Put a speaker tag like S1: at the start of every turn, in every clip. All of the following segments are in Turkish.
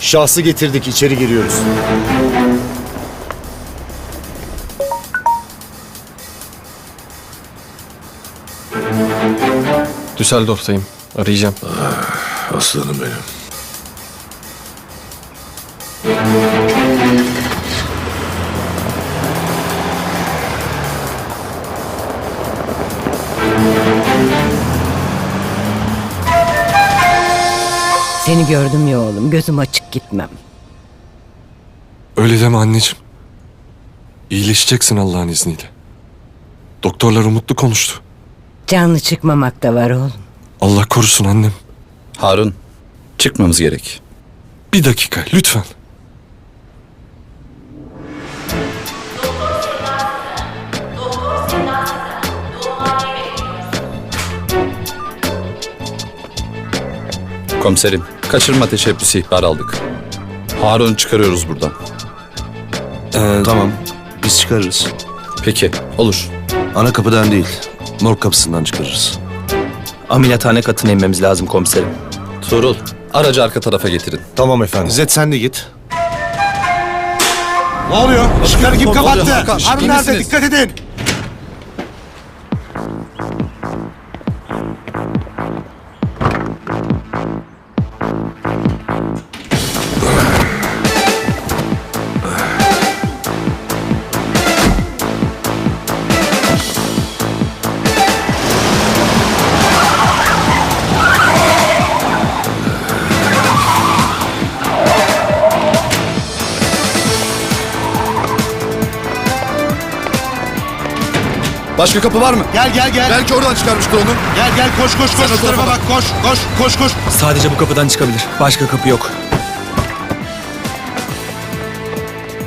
S1: Şahsı getirdik içeri giriyoruz.
S2: Düsseldorf'tayım. Arayacağım.
S3: Aslanım benim.
S4: Seni gördüm ya oğlum. Gözüm açık gitmem.
S2: Öyle deme anneciğim. İyileşeceksin Allah'ın izniyle. Doktorlar umutlu konuştu.
S4: Canlı çıkmamak da var oğlum.
S2: Allah korusun annem.
S5: Harun, çıkmamız gerek.
S2: Bir dakika lütfen.
S5: Komiserim, kaçırma teşebbüsü ihbar aldık. Harun'u çıkarıyoruz buradan.
S6: Tamam. Biz çıkarırız.
S5: Peki, olur.
S6: Ana kapıdan değil. Morg kapısından çıkarırız.
S7: Ameliyathane katına inmemiz lazım komiserim.
S5: Tuğrul, aracı arka tarafa getirin.
S1: Tamam efendim.
S6: İzzet sen de git.
S1: Ne oluyor? Işıkları kim kapattı? Harun nerede? Dikkat edin.
S5: Başka kapı var mı?
S1: Gel gel gel.
S5: Belki oradan çıkarmıştır onu.
S1: Gel gel koş koş koş. Şu tarafa bak koş koş koş koş.
S7: Sadece bu kapıdan çıkabilir. Başka kapı yok.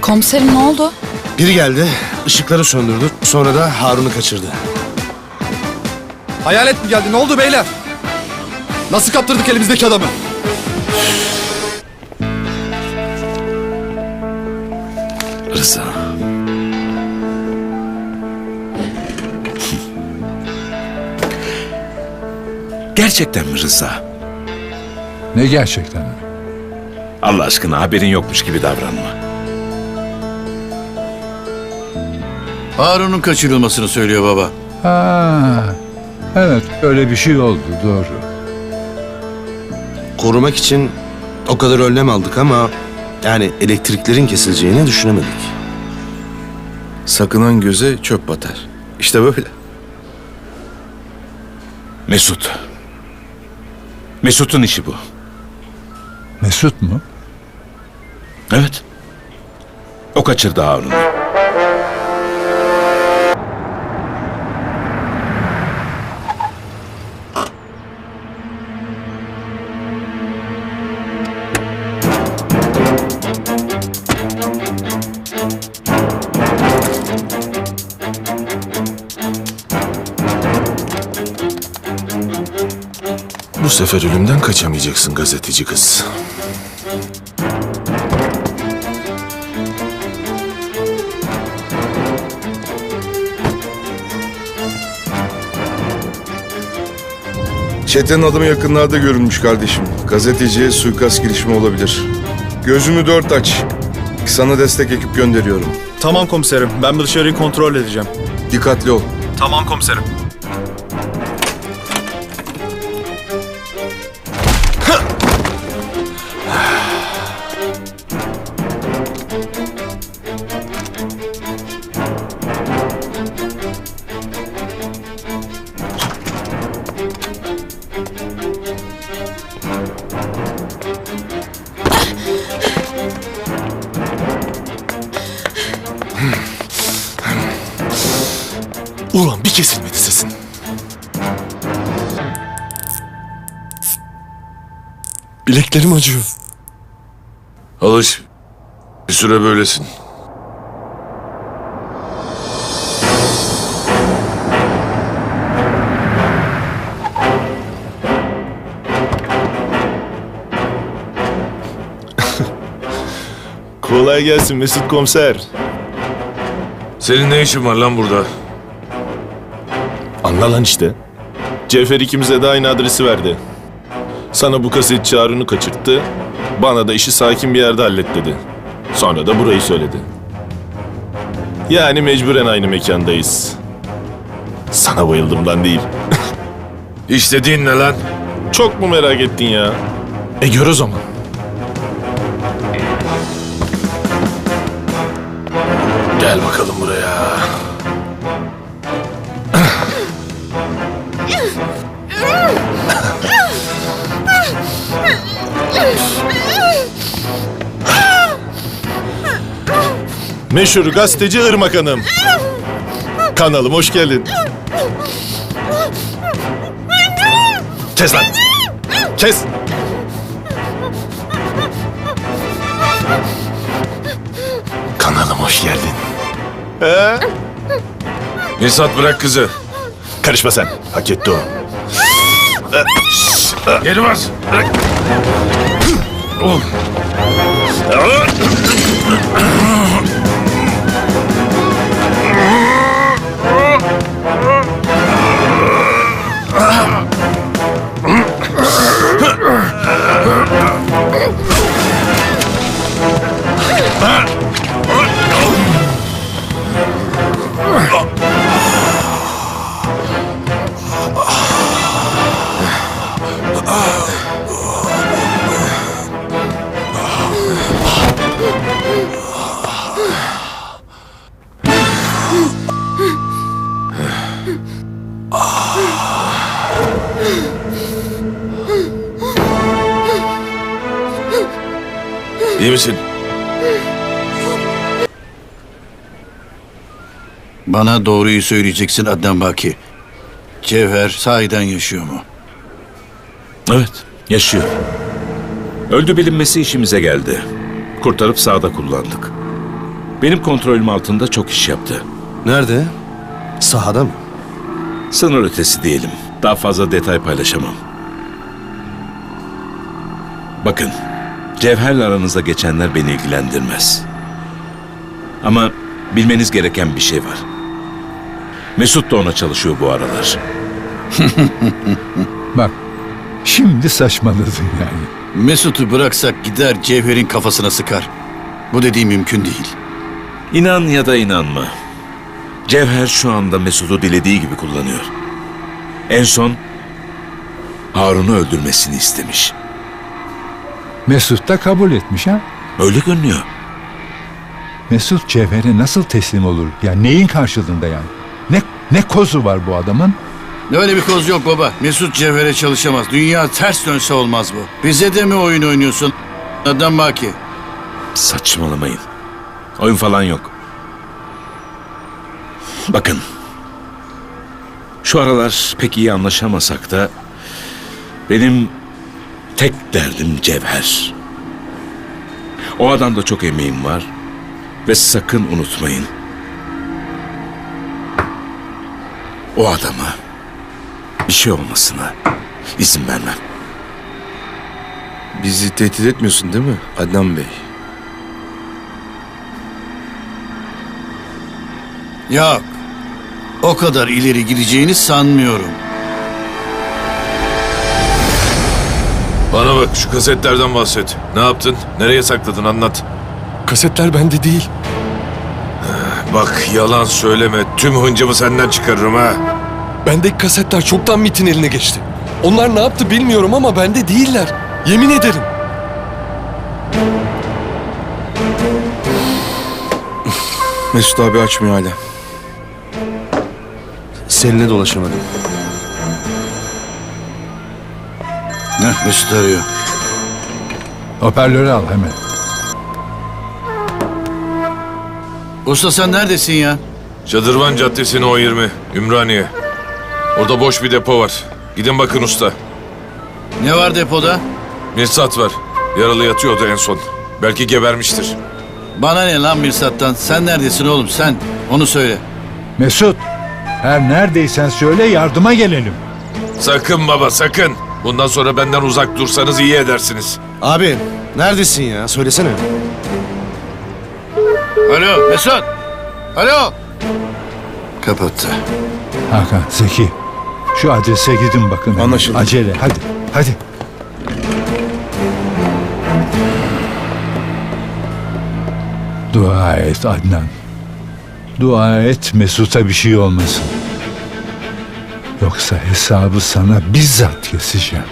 S8: Komiserim ne oldu?
S6: Biri geldi, ışıkları söndürdü. Sonra da Harun'u kaçırdı.
S5: Hayalet mi geldi? Ne oldu beyler? Nasıl kaptırdık elimizdeki adamı?
S3: Rıza. Gerçekten mi Rıza?
S9: Ne gerçekten?
S3: Allah aşkına haberin yokmuş gibi davranma.
S10: Harun'un kaçırılmasını söylüyor baba.
S9: Ha, evet öyle bir şey oldu doğru.
S6: Korumak için o kadar önlem aldık ama... Yani elektriklerin kesileceğini düşünemedik.
S3: Sakınan göze çöp batar. İşte böyle. Mesut. Mesut'un işi bu.
S9: Mesut mu?
S3: Evet. O kaçırdı Harun'u.
S11: Bu sefer ölümden kaçamayacaksın gazeteci kız.
S12: Çetenin adımı yakınlarda görülmüş kardeşim. Gazeteciye suikast girişimi olabilir. Gözümü dört aç. Sana destek ekip gönderiyorum.
S1: Tamam komiserim. Ben bu dışarıyı kontrol edeceğim.
S12: Dikkatli ol.
S1: Tamam komiserim.
S11: Ulan bir kesilmedi sesin.
S2: Bileklerim acıyor.
S3: Alış. Bir süre böylesin.
S12: Kolay gelsin Mesut komiser.
S3: Senin ne işin var lan burada?
S11: Anla lan işte. Cevher ikimize de aynı adresi verdi. Sana bu kasetçi Harun'u kaçırttı. Bana da işi sakin bir yerde hallet dedi. Sonra da burayı söyledi. Yani mecburen aynı mekandayız. Sana bayıldımdan değil.
S12: İstediğin ne lan?
S11: Çok mu merak ettin ya?
S1: E gör o zaman.
S11: Gel bakalım Meşhur gazeteci Irmak Hanım. Kanalım hoş geldin. Kes lan. Kes. Kanalım hoş geldin. He?
S12: Nisat bırak kızı.
S11: Karışma sen. Hak etti o.
S12: Geri bas. Bırak. İyi misin?
S10: Bana doğruyu söyleyeceksin Adnan Baki. Cevher sahiden yaşıyor mu?
S3: Evet, yaşıyor. Öldü bilinmesi işimize geldi. Kurtarıp sağda kullandık. Benim kontrolüm altında çok iş yaptı.
S6: Nerede? Sahada mı?
S3: Sınır ötesi diyelim. Daha fazla detay paylaşamam. Bakın, Cevher'le aranızda geçenler beni ilgilendirmez. Ama bilmeniz gereken bir şey var. Mesut da ona çalışıyor bu aralar.
S9: Bak şimdi saçmaladın yani.
S10: Mesut'u bıraksak gider Cevher'in kafasına sıkar. Bu dediğim mümkün değil.
S3: İnan ya da inanma. Cevher şu anda Mesut'u dilediği gibi kullanıyor. En son Harun'u öldürmesini istemiş.
S9: Mesut da kabul etmiş ha.
S3: Öyle görünüyor.
S9: Mesut Cevher'e nasıl teslim olur? Ya neyin karşılığında yani? Ne ne kozu var bu adamın?
S10: Öyle bir koz yok baba. Mesut Cevher'e çalışamaz. Dünya ters dönse olmaz bu. Bize de mi oyun oynuyorsun? Adnan Baki.
S3: Saçmalamayın. Oyun falan yok. Bakın. Şu aralar pek iyi anlaşamasak da benim tek derdim Cevher. O adamda çok emeğim var ve sakın unutmayın. O adama bir şey olmasına izin vermem.
S12: Bizi tehdit etmiyorsun değil mi Adnan Bey?
S10: Yok. O kadar ileri gideceğini sanmıyorum.
S12: Bana bak şu kasetlerden bahset. Ne yaptın? Nereye sakladın anlat.
S2: Kasetler bende değil.
S12: Bak yalan söyleme. Tüm hıncımı senden çıkarırım ha.
S2: Bendeki kasetler çoktan MIT'in eline geçti. Onlar ne yaptı bilmiyorum ama bende değiller. Yemin ederim.
S12: Mesut abi açmıyor hala.
S6: Seninle dolaşamadım.
S10: Heh, Mesut arıyor.
S9: Hoparlörü al hemen.
S10: Usta sen neredesin ya?
S12: Çadırvan Caddesi'ne o 20. Ümraniye. Orada boş bir depo var. Gidin bakın usta.
S10: Ne var depoda?
S12: Mirsat var. Yaralı yatıyordu en son. Belki gebermiştir.
S10: Bana ne lan Mirsat'tan? Sen neredesin oğlum sen? Onu söyle.
S9: Mesut her neredeysen söyle yardıma gelelim.
S12: Sakın baba sakın. Bundan sonra benden uzak dursanız iyi edersiniz.
S6: Abi neredesin ya? Söylesene.
S10: Alo Mesut. Alo. Kapattı.
S9: Hakan Zeki Şu adrese gidin bakın.
S12: Anlaşıldı.
S9: Acele hadi. Hadi. Dua et Adnan. Dua et Mesut'a bir şey olmasın. Yoksa hesabı sana bizzat keseceğim.